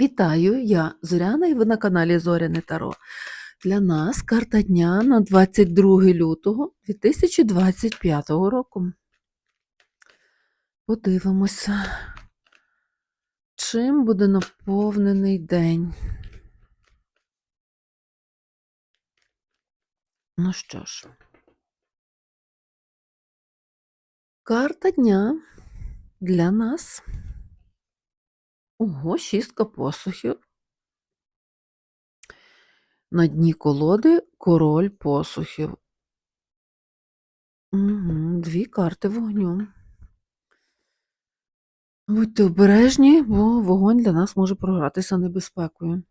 Вітаю, я Зоряна і ви на каналі Зоряне Таро. Для нас карта дня на 22 лютого 2025 року. Подивимося, чим буде наповнений день. Ну що ж, карта дня для нас. Ого, шістка посухів. На дні колоди король посухів. Угу, дві карти вогню. Будьте обережні, бо вогонь для нас може програтися небезпекою.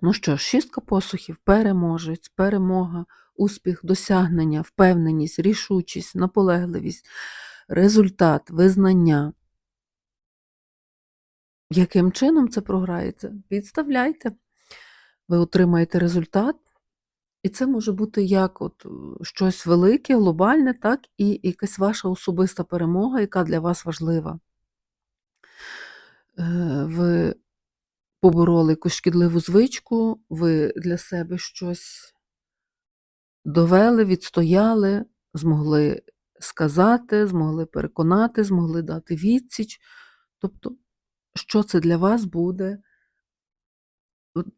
Ну що ж, шістка посухів, переможець, перемога, успіх, досягнення, впевненість, рішучість, наполегливість, результат, визнання. Яким чином це програється? Підставляйте. Ви отримаєте результат, і це може бути як от е, щось велике, глобальне, так і якась ваша особиста перемога, яка для вас важлива. Е, Ви побороли якусь шкідливу звичку, ви для себе щось довели, відстояли, змогли сказати, змогли переконати, змогли дати відсіч. Тобто, що це для вас буде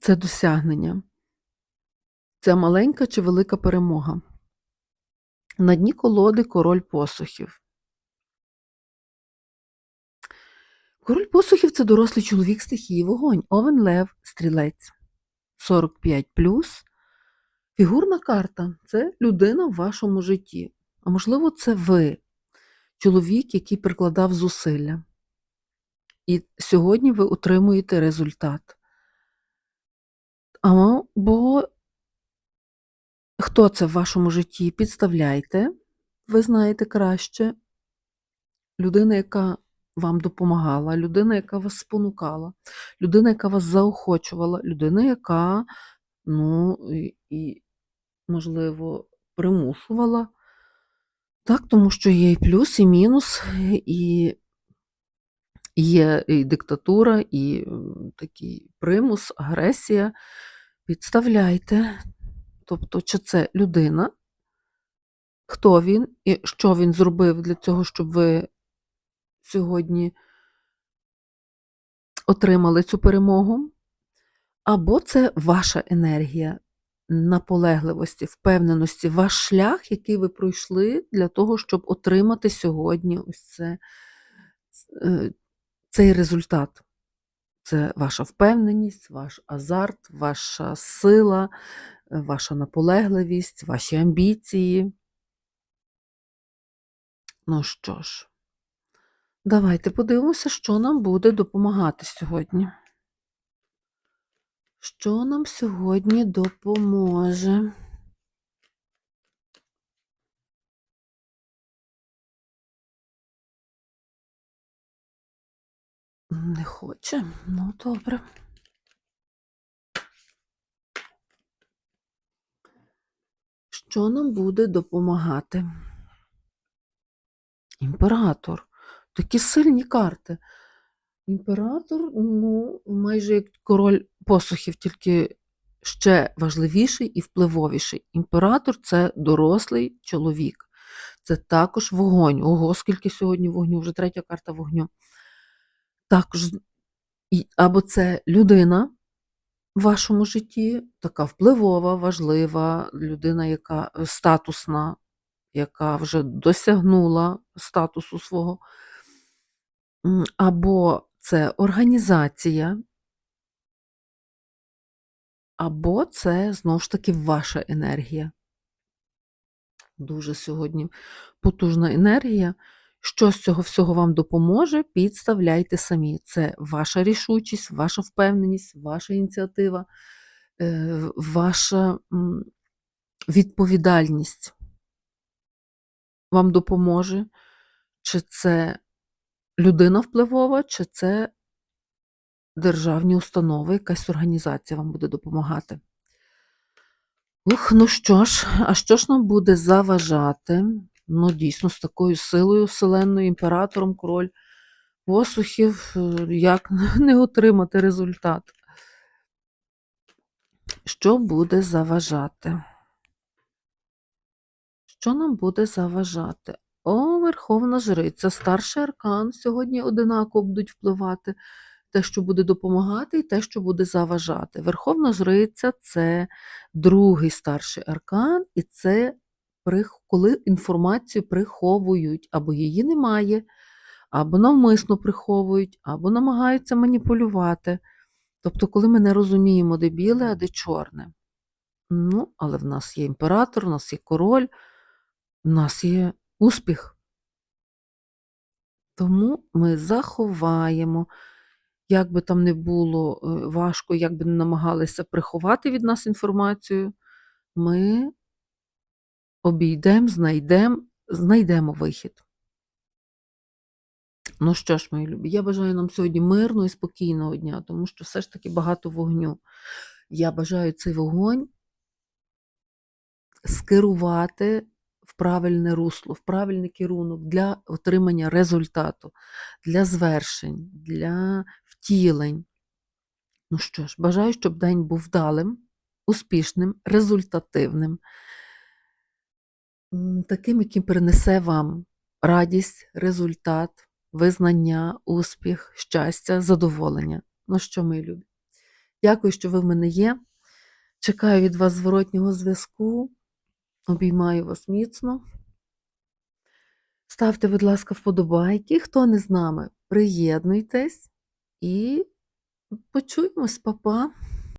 це досягнення? Це маленька чи велика перемога? На дні колоди король посухів. Король посухів це дорослий чоловік стихії вогонь, овен лев, стрілець. 45 Фігурна карта це людина в вашому житті. А можливо, це ви, чоловік, який прикладав зусилля. І сьогодні ви отримуєте результат. Або хто це в вашому житті? Підставляйте, ви знаєте краще. Людина, яка вам допомагала, людина, яка вас спонукала, людина, яка вас заохочувала, людина, яка, ну, і, і можливо, примушувала. Так, тому що є і плюс, і мінус, і є і диктатура, і такий примус, агресія. Підставляйте. Тобто, чи це людина, хто він і що він зробив для цього, щоб ви сьогодні отримали цю перемогу, або це ваша енергія наполегливості, впевненості, ваш шлях, який ви пройшли для того, щоб отримати сьогодні ось це, е, цей результат. Це ваша впевненість, ваш азарт, ваша сила, е, ваша наполегливість, ваші амбіції. Ну що ж, давайте подивимося, що нам буде допомагати сьогодні. Що нам сьогодні допоможе? Не хоче? Ну, добре. Що нам буде допомагати? Імператор. Такі сильні карти. Імператор, ну, майже як король посухів, тільки ще важливіший і впливовіший. Імператор це дорослий чоловік. Це також вогонь. Ого, скільки сьогодні вогню, вже третя карта вогню. Також або це людина в вашому житті, така впливова, важлива, людина, яка е, статусна, яка вже досягнула статусу свого. Або це організація, або це знову ж таки ваша енергія. Дуже сьогодні потужна енергія. Що з цього всього вам допоможе, підставляйте самі. Це ваша рішучість, ваша впевненість, ваша ініціатива, е, ваша відповідальність вам допоможе, чи це людина впливова, чи це державні установи, якась організація вам буде допомагати. Ух, ну що ж, а що ж нам буде заважати? Ну, дійсно, з такою силою вселенною, імператором, король посухів, е, як не отримати результат. Що буде заважати? Що нам буде заважати? О, Верховна Жриця, старший аркан. Сьогодні одинаково будуть впливати те, що буде допомагати, і те, що буде заважати. Верховна Жриця це другий старший аркан, і це коли інформацію приховують, або її немає, або навмисно приховують, або намагаються маніпулювати. Тобто, коли ми не розуміємо, де біле, а де чорне. Ну, але в нас є імператор, у нас є король, у нас є успіх. Тому ми заховаємо, як би там не було е, важко, як би не намагалися приховати від нас інформацію, ми обійдемо, знайдемо, знайдемо вихід. Ну що ж, мої любі, я бажаю нам сьогодні мирного і спокійного дня, тому що все ж таки багато вогню. Я бажаю цей вогонь скерувати в правильне русло, в правильний керунок для отримання результату, для звершень, для втілень. Ну що ж, бажаю, щоб день був вдалим, успішним, результативним, таким, який принесе вам радість, результат, визнання, успіх, щастя, задоволення. Ну що, мої любі? Дякую, що ви в мене є. Чекаю від вас зворотнього зв'язку. Обіймаю вас міцно. Ставте, будь ласка, вподобайки. Хто не з нами, приєднуйтесь і почуємось, папа.